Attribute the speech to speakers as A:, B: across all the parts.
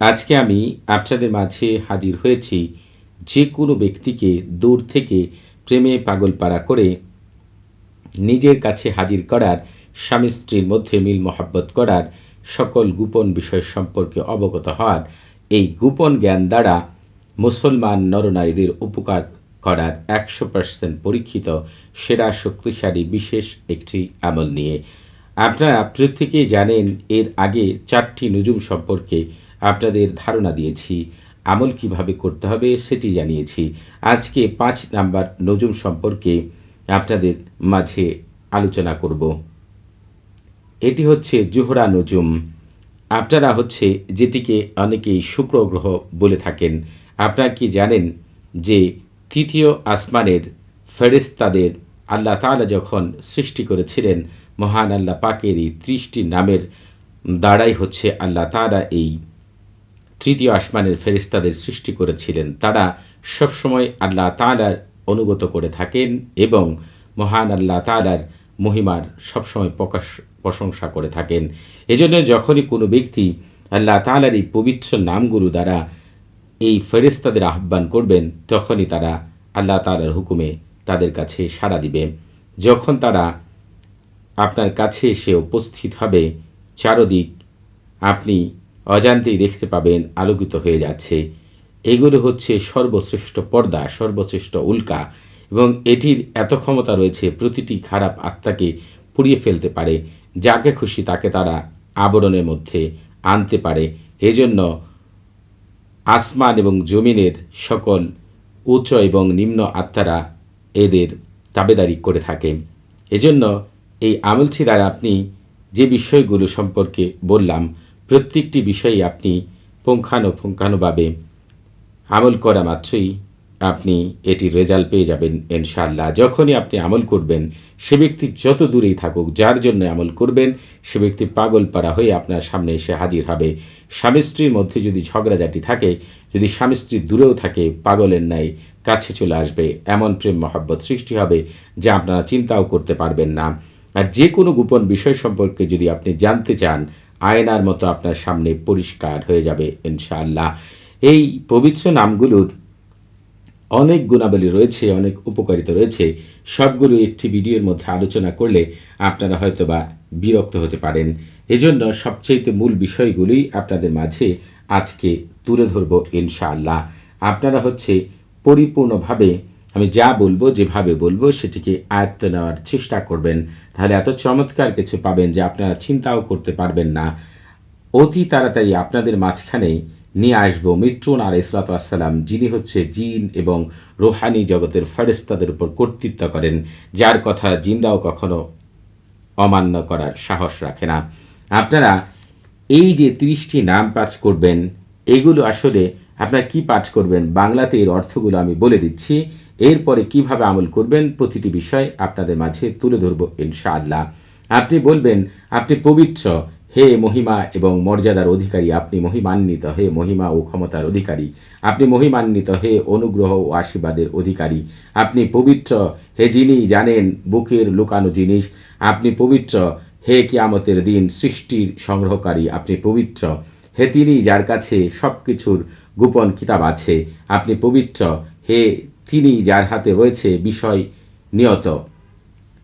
A: আজকে আমি আপনাদের মাঝে হাজির হয়েছি যে কোনো ব্যক্তিকে দূর থেকে প্রেমে পাগলপাড়া করে নিজের কাছে হাজির করার, স্বামী স্ত্রীর মধ্যে মিল মহাব্বত করার সকল গোপন বিষয় সম্পর্কে অবগত হওয়ার, এই গোপন জ্ঞান দ্বারা মুসলমান নরনারীদের উপকার করার একশো পার্সেন্ট পরীক্ষিত, সেরা, শক্তিশালী, বিশেষ একটি আমল নিয়ে। আপনারা প্রত্যেকেই জানেন, এর আগে চারটি নজুম সম্পর্কে আপনাদের ধারণা দিয়েছি। আমল কীভাবে করতে হবে সেটি জানিয়েছি। আজকে পাঁচ নাম্বার নজুম সম্পর্কে আপনাদের মাঝে আলোচনা করব। এটি হচ্ছে জোহরা নজুম। আপনারা হচ্ছে যেটিকে অনেকেই শুক্র গ্রহ বলে থাকেন। আপনারা কি জানেন যে তৃতীয় আসমানের ফেরেস্তাদের আল্লাহ তালা যখন সৃষ্টি করেছিলেন, মহান আল্লাহ পাকের এই ত্রিশটি নামের দ্বারাই হচ্ছে আল্লাহ তালা এই তৃতীয় আসমানের ফেরিস্তাদের সৃষ্টি করেছিলেন। তারা সবসময় আল্লাহ তালার অনুগত করে থাকেন এবং মহান আল্লাহ তালার মহিমার সবসময় প্রকাশ, প্রশংসা করে থাকেন। এজন্য যখনই কোনো ব্যক্তি আল্লাহ তালার এই পবিত্র নামগুরু দ্বারা এই ফেরেস্তাদের আহ্বান করবেন, তখনই তারা আল্লাহ তালার হুকুমে তাদের কাছে সাড়া দিবে। যখন তারা আপনার কাছে এসে উপস্থিত হবে, চারদিক আপনি অজান্তেই দেখতে পাবেন আলোকিত হয়ে যাচ্ছে। এগুলো হচ্ছে সর্বশ্রেষ্ঠ পর্দা, সর্বশ্রেষ্ঠ উল্কা এবং এটির এত ক্ষমতা রয়েছে, প্রতিটি খারাপ আত্মাকে পুড়িয়ে ফেলতে পারে, যাকে খুশি তাকে তারা আবরণের মধ্যে আনতে পারে। এজন্য আসমান এবং জমিনের সকল উচ্চ এবং নিম্ন আত্মারা এদের তাবেদারি করে থাকে। এজন্য এই আমলটি দ্বারা আপনি যে বিষয়গুলো সম্পর্কে বললাম প্রত্যেকটি বিষয়ে আপনি পুঙ্খানুপুঙ্খানুভাবে আমল করা মাত্রই আপনি এটির রেজাল্ট পেয়ে যাবেন ইনশাল্লাহ যখনই আপনি আমল করবেন, সে ব্যক্তি যত দূরেই থাকুক, যার জন্য আমল করবেন, সে ব্যক্তি পাগল পাড়া হয়ে আপনার সামনে এসে হাজির হবে। স্বামী স্ত্রীর মধ্যে যদি ঝগড়াঝাটি থাকে, যদি স্বামী স্ত্রী দূরেও থাকে, পাগলের ন্যায় কাছে চলে আসবে। এমন প্রেম মহাব্বত সৃষ্টি হবে যা আপনারা চিন্তাও করতে পারবেন না। আর যে কোনো গোপন বিষয় সম্পর্কে যদি আপনি জানতে চান আয়নার মতো আপনার সামনে পরিষ্কার হয়ে যাবে, ইনশাআল্লাহ। এই পবিত্র নামগুলোর অনেক গুণাবলী রয়েছে, অনেক উপকারিতা রয়েছে। সবগুলো একটি ভিডিওর মধ্যে আলোচনা করলে আপনারা হয়তো বা বিরক্ত হতে পারেন। এজন্য সবচেয়ে মূল বিষয়গুলি আপনাদের মাঝে আজকে তুলে ধরব, ইনশাআল্লাহ। আপনারা হচ্ছে পরিপূর্ণভাবে আমি যা বলব, যেভাবে বলব, সেটিকে আয়ত্ত নেওয়ার চেষ্টা করবেন। তাহলে এত চমৎকার কিছু পাবেন যে আপনারা চিন্তাও করতে পারবেন না। অতি তাড়াতাড়ি আপনাদের মাঝখানে নিয়ে আসব মৃত্যুন আর ইসলাতাম যিনি হচ্ছে জিন এবং রোহানি জগতের ফেরেস্তাদের উপর কর্তৃত্ব করেন, যার কথা জিনরাও কখনো অমান্য করার সাহস রাখে না। আপনারা এই যে ত্রিশটি নাম পাঠ করবেন, এগুলো আসলে আপনারা কি পাঠ করবেন? বাংলাতে এর অর্থগুলো আমি বলে দিচ্ছি। এরপরে কীভাবে আমল করবেন প্রতিটি বিষয় আপনাদের মাঝে তুলে ধরব ইনশাআল্লাহ। আপনি বলবেন, আপনি পবিত্র, হে মহিমা এবং মর্যাদার অধিকারী, আপনি মহিমান্বিত, হে মহিমা ও ক্ষমতার অধিকারী, আপনি মহিমান্বিত, হে অনুগ্রহ ও আশীর্বাদের অধিকারী, আপনি পবিত্র, হে যিনি জানেন বুকের লুকানো জিনিস, আপনি পবিত্র, হে কিয়ামতের দিন সৃষ্টির সংগ্রহকারী, আপনি পবিত্র, হে তিনি যার কাছে সব কিছুর গোপন কিতাব আছে, আপনি পবিত্র, হে তিনি যার হাতে রয়েছে বিষয় নিয়ত।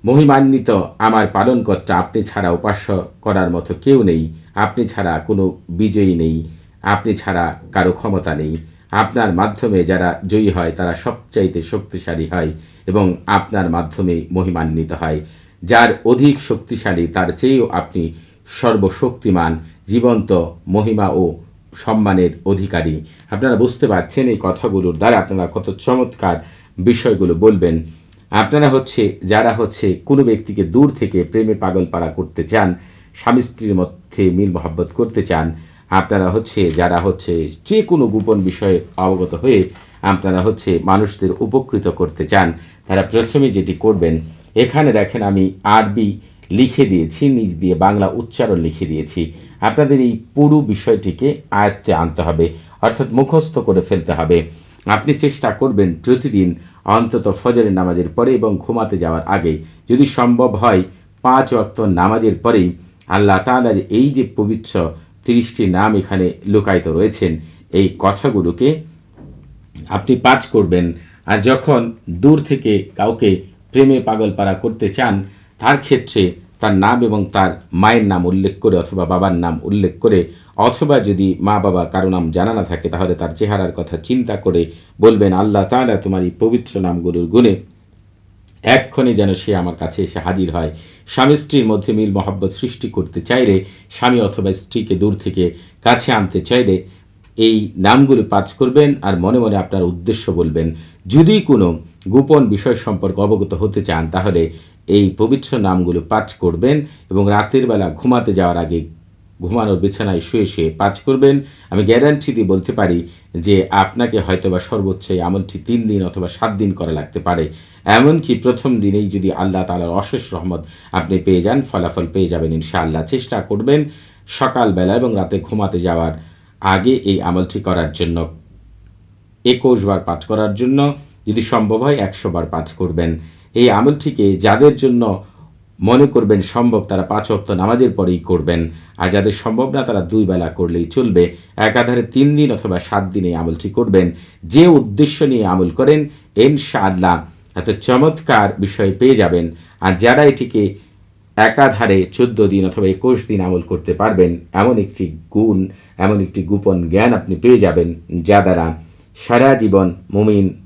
A: মহিমান্বিত আমার পালনকর্তা, আপনি ছাড়া উপাস্য করার মতো কেউ নেই। আপনি ছাড়া কোনো বিজয়ী নেই। আপনি ছাড়া কারও ক্ষমতা নেই। আপনার মাধ্যমে যারা জয়ী হয়, তারা সবচাইতে শক্তিশালী হয় এবং আপনার মাধ্যমে মহিমান্বিত হয়। যার অধিক শক্তিশালী, তার চেয়েও আপনি সর্বশক্তিমান, জীবন্ত মহিমা ও সম্মানের অধিকারী। আপনারা বুঝতে পারছেন এই কথাগুলোর দ্বারা আপনারা কত চমৎকার বিষয়গুলো বলবেন। আপনারা হচ্ছে, যারা হচ্ছে কোনো ব্যক্তিকে দূর থেকে প্রেমে পাগল পাড়া করতে চান, স্বামী স্ত্রীর মধ্যে মিল মহাব্বত করতে চান, আপনারা হচ্ছে, যারা হচ্ছে যে কোনো গোপন বিষয়ে অবগত হয়ে আপনারা হচ্ছে মানুষদের উপকৃত করতে চান, তারা প্রথমে যেটি করবেন, এখানে দেখেন আমি আরবি লিখে দিয়েছি, নিজ দিয়ে বাংলা উচ্চারণ লিখে দিয়েছি। আপনাদের এই পুরো বিষয়টিকে আয়ত্তে আনতে হবে, অর্থাৎ মুখস্থ করে ফেলতে হবে। আপনি চেষ্টা করবেন প্রতিদিন অন্তত ফজরের নামাজের পরে এবং ঘুমাতে যাওয়ার আগে। যদি সম্ভব হয়, পাঁচ অক্ত নামাজের পরেই আল্লাহ তাআলার এই যে পবিত্র তিরিশটি নাম এখানে লুকায়িত রয়েছেন, এই কথাগুলোকে আপনি পাঠ করবেন। আর যখন দূর থেকে কাউকে প্রেমে পাগলপাড়া করতে চান তার ক্ষেত্রে তার নাম এবং তার মায়ের নাম উল্লেখ করে অথবা বাবার নাম উল্লেখ করে, অথবা যদি মা বাবা কারও নাম জানা না থাকে, তাহলে তার চেহারার কথা চিন্তা করে বলবেন, আল্লাহ তাআলা তোমার এই পবিত্র নামগুলোর গুণে এক্ষণে যেন সে আমার কাছে এসে হাজির হয়। স্বামী স্ত্রীর মধ্যে মিল মহাব্বত সৃষ্টি করতে চাইলে, স্বামী অথবা স্ত্রীকে দূর থেকে কাছে আনতে চাইলে এই নামগুলো পাঠ করবেন আর মনে মনে আপনার উদ্দেশ্য বলবেন। যদি কোনো গোপন বিষয় সম্পর্কে অবগত হতে চান, তাহলে এই পবিত্র নামগুলো পাঠ করবেন এবং রাতের বেলা ঘুমাতে যাওয়ার আগে ঘুমানোর বিছানায় শুয়ে শুয়ে পাঠ করবেন। আমি গ্যারান্টি দিয়ে বলতে পারি যে আপনাকে হয়তোবা সর্বোচ্চ এই আমলটি তিন দিন অথবা সাত দিন করা লাগতে পারে। এমনকি প্রথম দিনেই যদি আল্লাহ তালার অশেষ রহমত আপনি পেয়ে যান, ফলাফল পেয়ে যাবেন, ইনশাআল্লাহ চেষ্টা করবেন সকালবেলা এবং রাতে ঘুমাতে যাওয়ার আগে এই আমলটি করার জন্য। একুশ বার পাঠ করার জন্য যদি সম্ভব হয় একশো বার পাঠ করবেন। এই আমলটিকে যাদের জন্য মনে করবেন সম্ভব, তারা পাঁচ অক্ত নামাজের পরেই করবেন। আর যাদের সম্ভব না, তারা দুই বেলা করলেই চলবে। একাধারে তিন দিন অথবা সাত দিন আমলটি করবেন। যে উদ্দেশ্য নিয়ে আমল করেন, ইনশাআল্লাহ এত চমৎকার বিষয় পেয়ে যাবেন। আর যারা এটিকে একাধারে চোদ্দ দিন অথবা একুশ দিন আমল করতে পারবেন, এমন একটি গুণ, এমন একটি গোপন জ্ঞান আপনি পেয়ে যাবেন, যা দ্বারা সারা জীবন মুমিন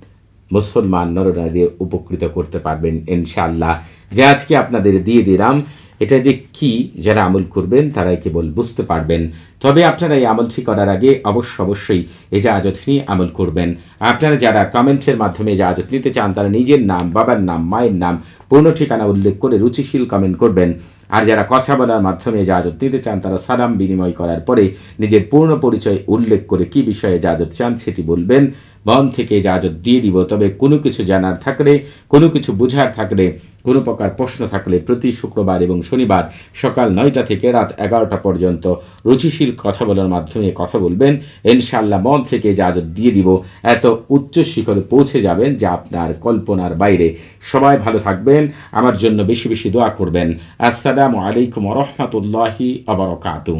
A: মুসলমান নরনারীদের উপকৃত করতে পারবেন ইনশাল্লাহ যে আজকে আপনাদের দিয়ে দিলাম এটা যে কি যারা আমল করবেন, তারাই কেবল বুঝতে পারবেন। তবে আপনারা এই আমলটি করার আগে অবশ্য অবশ্যই এই জাহাজত নিয়ে আমল করবেন। আপনারা যারা কমেন্টের মাধ্যমে জাহাজত নিতে চান, তারা নিজের নাম, বাবার নাম, মায়ের নাম, পূর্ণ ঠিকানা উল্লেখ করে রুচিশীল কমেন্ট করবেন। আর যারা কথা বলার মাধ্যমে জাহাজত নিতে চান, তারা সালাম বিনিময় করার পরে নিজের পূর্ণ পরিচয় উল্লেখ করে কি বিষয়ে জাহাজত চান সেটি বলবেন। মন থেকে জাহাজত দিয়ে দিব, তবে কোনো কিছু জানার থাকলে, কোনো কিছু বুঝার থাকলে কোনো প্রকার প্রশ্ন থাকলে প্রতি শুক্রবার এবং শনিবার সকাল নয়টা থেকে রাত এগারোটা পর্যন্ত রুচিশীল কথা বলার মাধ্যমে কথা বলবেন। ইনশাল্লাহ মন থেকে যা দিয়ে দিব, এত উচ্চ শিখরে পৌঁছে যাবেন যা আপনার কল্পনার বাইরে। সবাই ভালো থাকবেন, আমার জন্য বেশি বেশি দোয়া করবেন। আসসালামু আলাইকুম রহমতুল্লাহি আবরকাতুহ